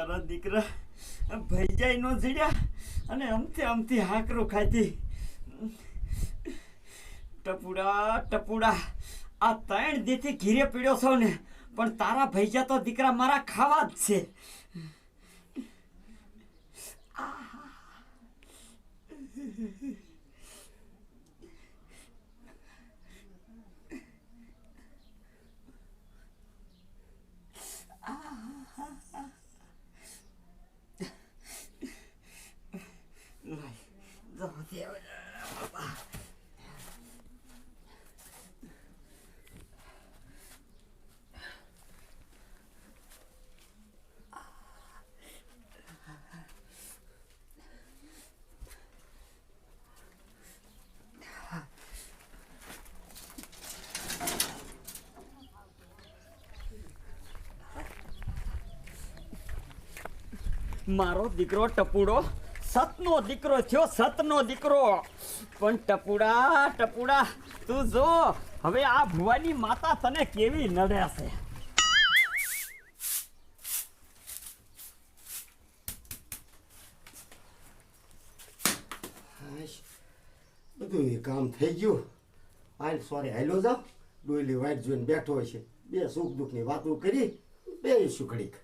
મારા દીકરા ભૈજાઈ નો જીડ્યા અને અમથી અમથી હાકરો ખાધી. ટપુડા ટપુડા આ ત્રણ દીથી ઘીરે પીડ્યો છો ને પણ તારા ભૈજા તો દીકરા મારા ખાવા જ છે. લાય, જાઓ દે હવે. મારો દીકરો ટપુડો. સતનો દીકરો થયો, સતનો દીકરો. પણ ટપુડા ટપુડા, તું જો, હવે આ ભુવાની માતા તને કેવી નડે છે બધું એ કામ થઈ ગયું. આઈ સોરી હાલો જાઉં. ડોયલી વાઈટ જોઈને બેઠો હોય છે બે સુખ દુઃખની વાતો કરી, બે સુખડીક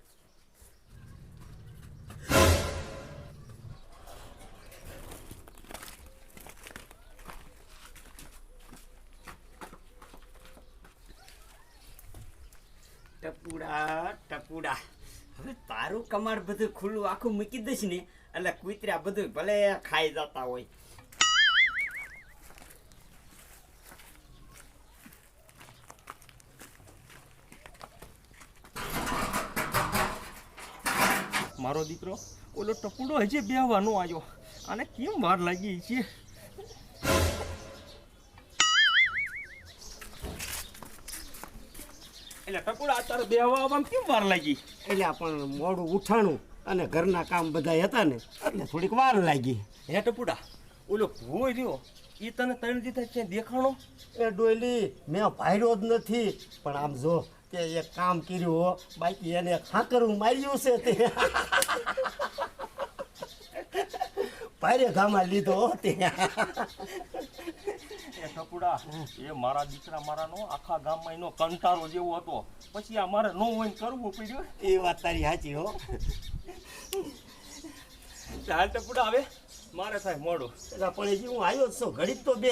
ટપુડા ટપુડા હવે તારું કમાડ બધું ખુલ્લું આખું મૂકી દઈશ ને, એટલે કૂતર્યા બધું ભલે ખાઈ જતા હોય. મારો દીકરો, ઓલો ટપુડો હજી બેહવાનો આવ્યો. અને કેમ વાર લાગી છે? એટલે ટપુડા અત્યારે બેહવા આવવામાં કેમ વાર લાગી? એટલે પણ મોડું ઉઠાણું અને ઘરના કામ બધા હતા ને એટલે થોડીક વાર લાગી. હે ટપુડા ઓલો ભૂવો રહ્યો એ તને ત્રણ દીધા છે દેખાણો? એ ડોયલી મેં ભાર્યો જ નથી. પણ આમ જો કે એક કામ કર્યું હો બાકી એને ખાકરું માર્યું છે તે. ભારે ગામાં લીધો તે. એ ટપુડા એ મારા દીકરા મારાનો આખા ગામમાં એનો કંટાળો જેવો હતો. પછી આ મારે નો હોય ને કરવું પડ્યું. એ વાત તારી સાચી હો. ચાલ ટપુડા હવે મારે થાય મોડું. એટલે પણ હજી હું આવ્યો છું ઘડીક તો બે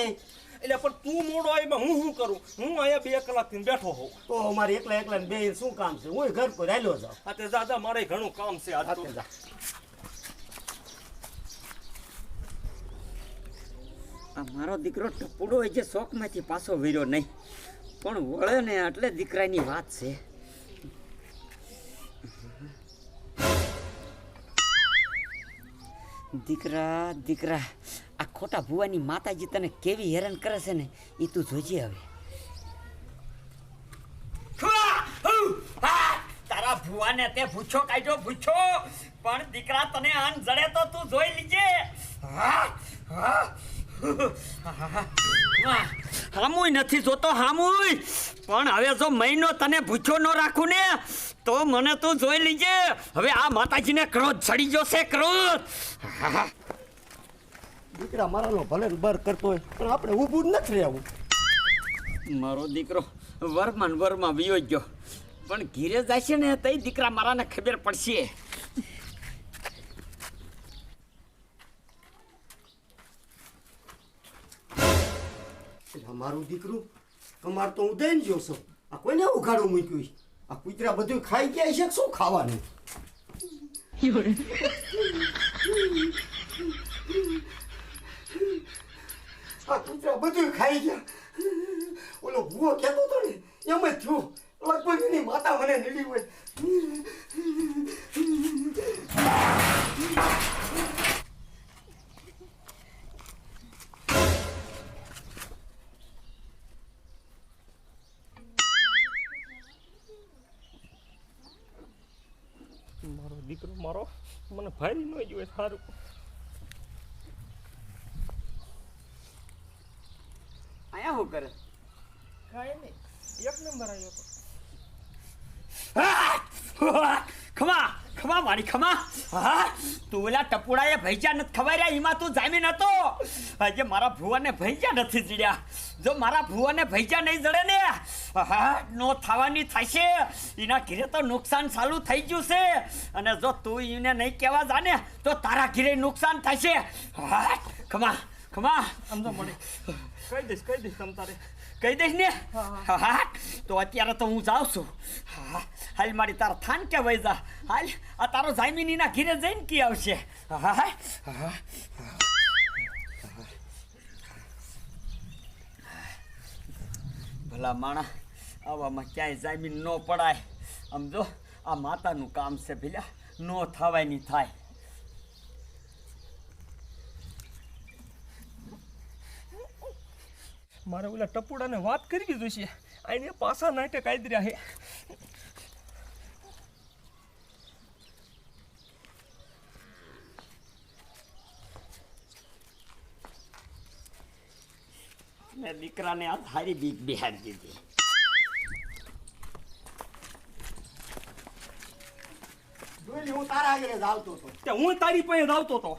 એટલે પણ તું મોડો આવ્યો હું શું કરું? હું અહીંયા બે કલાકથી બેઠો હોઉં. તો અમારે એકલા એકલા બે શું કામ છે? હું ઘર પર આવ્યો જાઉં. હા તે દાદા મારે ઘણું કામ છે. આ જા. આ મારો દીકરો ટપુડો એ જે શોખમાંથી પાછો વીર્યો નહીં. પણ વળે ને એટલે દીકરાની વાત છે. દીકરા દીકરા, આ ખોટા ભુવાની માતાજી તને કેવી હેરાન કરે છે ને એ તું જોજે હવે. તારા ભુવાને તે ભૂછો કાઢ્યો, ભૂછો. પણ દીકરા તને આન જડે તો તું જોઈ લીજે. હામુય નથી જોતો હામુય. પણ હવે જો મહિનો તને ભૂખ્યો ન રાખું ને તો મને તું જોઈ લીજે. હવે આ માતાજીને ક્રોધ ચડી જશે ક્રોધ. દીકરા મારાનો ભલે બર કરતો હોય પણ આપણે ઊભું જ નથી રહેવું. મારો દીકરો વરમાં વરમાં વિયો ગયો પણ ઘીરે જાય છે ને તઈ દીકરા મારાને ખબર પડશે. એટલે મારું દીકરું કમાર તો હું દઈને ને છું. આ કોઈને ઉઘાડું મૂક્યું? આ કૂતરા બધું ખાઈ ગયા છે શું ખાવાનું? આ કૂતરા બધું ખાઈ ગયા. ઓલો ભૂવો કહેતો હતો ને, એમ જ થયું. લગભગ એની માતા મને નીડી હોય. મને નો જોઈએ સારું. આયા શું કરે? કાંઈ નહીં. એક નંબર આવ્યો તો. ખમા! ખમા મારી ખમા હા તું ઓલા ટપુડાએ ભૈજા નથી ખવાર્યા એમાં તું જામીન હતો. આજે મારા ભુવાને ભૈજા નથી જડ્યા. જો મારા ભુવાને ભૈજા નહીં જડે ને, હા, નો થવાની થશે. એના ઘીરે તો નુકસાન ચાલુ થઈ ગયું છે. અને જો તું એને નહીં કહેવા જાને તો તારા ઘીરે નુકસાન થશે. હા ખમા ખમા સમજો મળી કહી દઈશ કહી દઈશ તમ તારે. કહી દઈશ ને? હા તો અત્યારે તો હું જાઉં છું. હા હાલ મારી તારા થાન કે વઈ જા. હાલ આ તારો જામીનીના ઘીરે જઈને કી આવશે. હા હા ભલા માણા આવામાં ક્યાંય જામીન ન પડાય. આમ જો આ માતાનું કામ છે ભીલા. નો થવાય નહીં થાય. મારે ઓલા ટપુડાને વાત કરવી જોઈશે આને પાછા નાટે કાયદર્યા હે દીકરાને આ સારી બીક બિહાર દીધી ડોયલી હું તારા આગળ આવતો હતો. તે હું તારી પાસે આવતો તો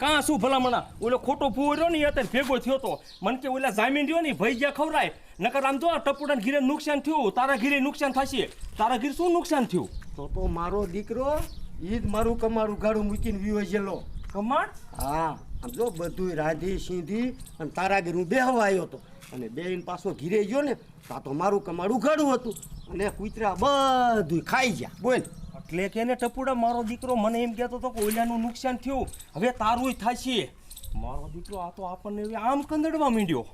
કાં? શું ભલામણા? ઓલો ખોટો ભૂવો રહ્યો ને અત્યારે ભેગો થયો તો. મને કે ઓલા જામીન રહ્યો ને ભાઈ ગયા ખવરાય નકર આમ જો આ ટપુડાને ઘીરે નુકસાન થયું તારા ઘીરે નુકસાન થશે. તારા ઘીર શું નુકસાન થયું? તો તો મારો દીકરો ઈ જ મારું કમારું ગાડું મૂકીને વિયો ગયેલો કમાડ? હા આમ જો બધું રાંધી સીંધી અને તારા ઘેર હું બેહવા આવ્યો હતો અને બેન પાછો ઘીરે ગયો ને તા તો મારું કમાડું ઘડું હતું. અને કૂતરા બધું ખાઈ ગયા. બોલ. એટલે કે ને ટપુડા મારો દીકરો મને એમ કહેતો હતો કે ઓલિયાનું નુકસાન થયું. હવે તારું થશે. મારો દીકરો આ તો આપણને હવે આમ કંદડવા માંડ્યો.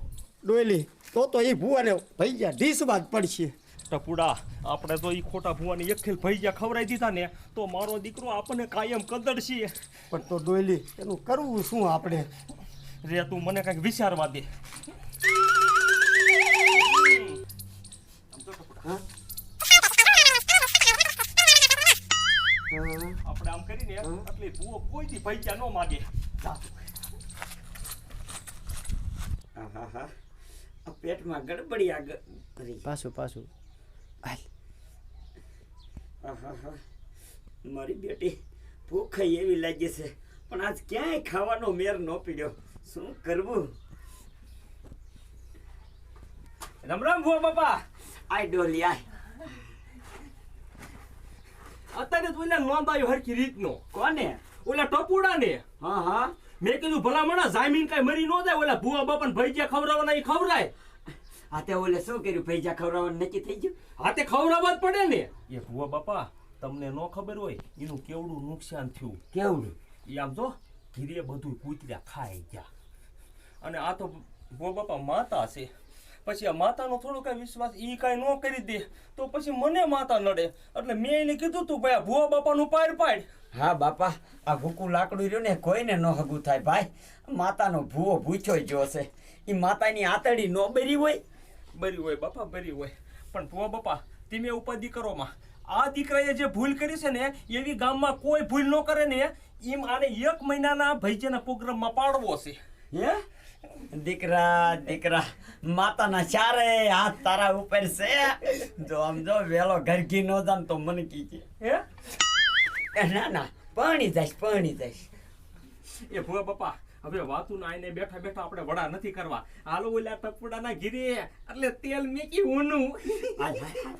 ડોયલી તો તો એ ભૂવાને ભૈયા ગયા બાદ પડશે. ટપુડા આપણે તો એ ખોટા ભૂવાની એકખેલ ભૈયા ખવડાવી દીધા ને તો મારો દીકરો આપણને કાયમ કદડશે. પણ તો ડોયલી એનું કરવું શું આપણે? રે તું મને કંઈક વિચારવા દે. હા? આપણે આમ કરીને એટલે ભૂવો કોઈથી ભૈયા ન માગે. પેટમાં ગડબડી ગ- કરી પાછું પાછું. મારી બેટી ભૂખ એવી લાગી છે પણ આજ ક્યાંય ખાવાનો મેર ન પીડ્યો. શું કરવું? રામ રામ ભૂ બાપા. આય ડોલી આય. અત્યારે તું એને નોંધાયો હરખી રીતનો. કોને? ઓલા ટપુડા ને હા હા. મેં કીધું ભલા મણા જામીન કઈ મરી ન જાય ઓલા ભૂવા બાપન ભૈજા ખવડાવવાના એ ખવડાય. આ તે ઓલે શું કર્યું? ભૈજા ખવડાવવાનું નક્કી થઈ ગયું? હાથે ખવડાવવા જ પડે ને. એ ભૂવા બાપા તમને ન ખબર હોય એનું કેવડું નુકસાન થયું. કેવડું? એ આમ જો ધીરે બધું કૂતર્યા ખાઈ ગયા. અને આ તો ભૂવા બાપા માતા છે. પછી આ માતાનો થોડો કાંઈ વિશ્વાસ એ કાંઈ ન કરી દે તો પછી મને માતા નડે. એટલે મેં એને કીધું તું ભાઈ આ ભૂવા બાપાનું પાડ પાડ. હા બાપા આ ભૂકું લાકડું રહ્યું ને કોઈને ન હગું થાય ભાઈ. માતાનો ભૂવો ભૂખ્યો જોશે એ માતાની આતડી ન બરી હોય. બરી હોય બાપા બરી હોય. પણ ભૂવા બાપા તમે ઉપાધિ દીકરોમાં આ દીકરાએ જે ભૂલ કરી છે ને એવી ગામમાં કોઈ ભૂલ ન કરે ને એમ આને એક મહિનાના ભૈજાના પ્રોગ્રામમાં પાડવો છે. હે? દીકરા દીકરા માતાના ચારે હાથ તારા ઉપર છે. જો આમ જો વેલો ઘરકી નો જાન તો મને કીજે. એ ના ના પાણી જઈશ પાણી જઈશ એ ભૂવા બાપા હવે વાતું ના આઈને બેઠા બેઠા આપણે વડા નથી કરવા. હાલો ઓલા ટપુડાના ઘીરે એટલે તેલ મેકી ઊનું હાલ, હાલ, હાલ.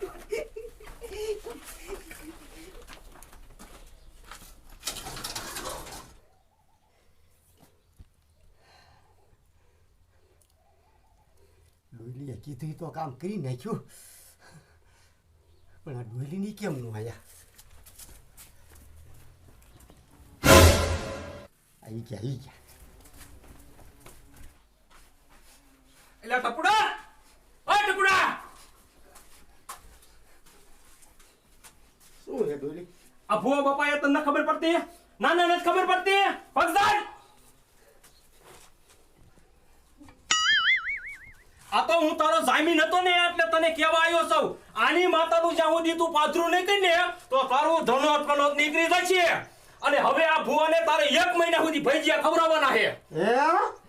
ડોયલીએ કીધું તો કામ કરી નાખ્યું પણ આ ડોયલીની કેમ નું આયા આવી ગયા આવી ગયા એટલે ટપુડા ઓય ટપુડા શું છે ડોલી આ ભૂવા બાપા એ તને ખબર પડતી ના ના નથી ખબર પડતી પગદાર આ તો હું તારો જામીન હતો ને એટલે તને કેવા આવ્યો છું. આની માતાનું જ્યાં સુધી તું પાથરું નહીં કરીને તો તારું ધનોત કનોત નીકળી જશે. અને હવે આ ભુવાને તારે એક મહિના સુધી ભજીયા ખવડાવવાના છે.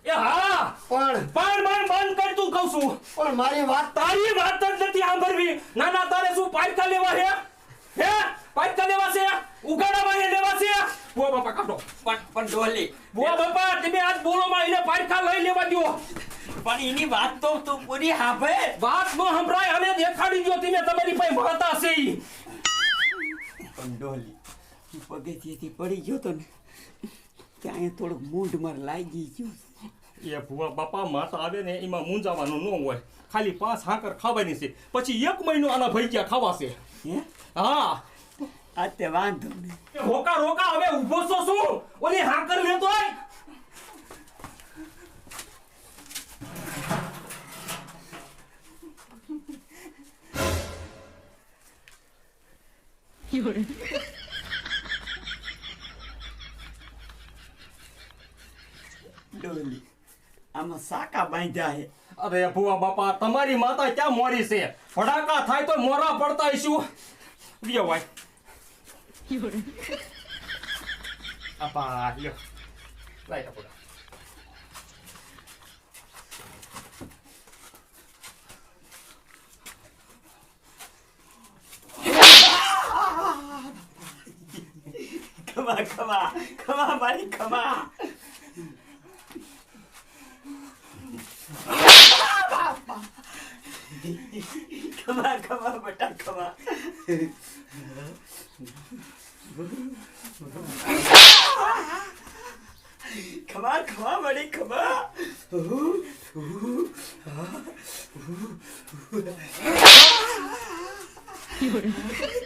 એ એ હા. પણ પણ પણ બંધ કર તું કહું છું. પણ મારી વાત તારી વાત જ નથી સાંભળવી. ના ના તારે શું પાયથા લેવા છે? હે? પૈસા દેવા છે ઉગાડામાં એ લેવા છે બુઆ બાપા કાઢો. પણ પણ ડોલી બુઆ બાપા તમે આજ બોલોમાં એને પાડખા લઈ લેવા દો પણ એની વાત તો તું પૂરી સાંભળ. વાત નો સંભળાય અને દેખાડી દો તમે તમારી પાસે માતા છે ઈ. પણ ડોલી હું પગથિયેથી પડી ગયો તો ને ત્યાં થોડુંક મૂંઢ માર લાગી ગયું. એ ભુવા બાપા માતા આવે ને એમાં મૂંઝાવાનું ન હોય. ખાલી પાંચ હાકર ખાવાની છે. પછી એક મહિનો આના ભજીયા ખાવાશે હે? હા. તે વાંધો નહીં. રોકા રોકા હવે ઊભો છો શું? ઓલી હાકર લેતો આય ડોલી આમાં સાકા બાંધ્યા હે. અરે ભુવા બાપા તમારી માતા ક્યાં મોરી છે? ફડાકા થાય તો મોરા પડતા હશું લ્યો ભાઈ આપા લ્યો લાઈ આપો ખમા ખમા ખમા મારી ખમા ખમા ખમા બટા ખમા ખમા ખમા મારી ખમા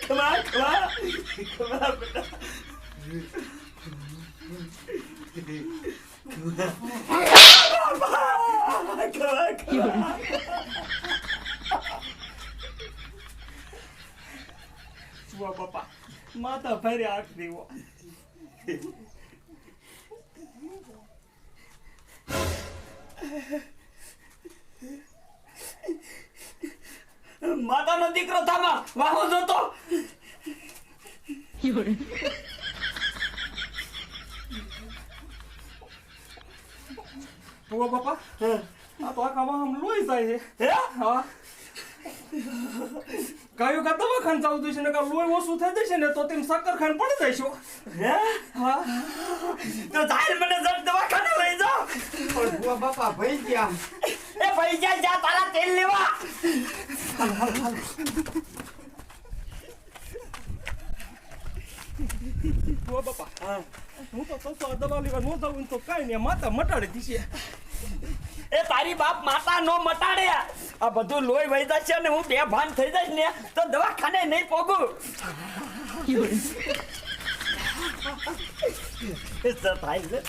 ખમા ખમા ખમા બટા ખમા ખમા બાપા માતા ફેરે આખ દેવો માતાનો દીકરો થામા વાહો જોતો. ભુવા બાપા આ તો આખા વાહમ લોહી જાય છે. હે? હા. કયું કા દવાખાને જવું જોઈશે ને લોહી ઓછું થઈ જશે ને તો તેમ સક્કર ખાન પડી જઈશું હે. હા? તો જાય મને જટ દવાખાને લઈ જાઓ. પણ બુઆ બાપા ભઈ ગયા એ ભાઈ ગયા જા તારા તેલ લેવા. બુઆ બાપા હું. તો તો દવા લેવા ન જાઉં તો કાઈ નહીં માતા મટાડી દીશે. એ તારી બાપ માતા નો મટાડે. આ બધું લોહી વહી જશે ને હું બે ભાન થઈ જઈશ ને, તો દવાખાને નહીં પોગું. થાય છે.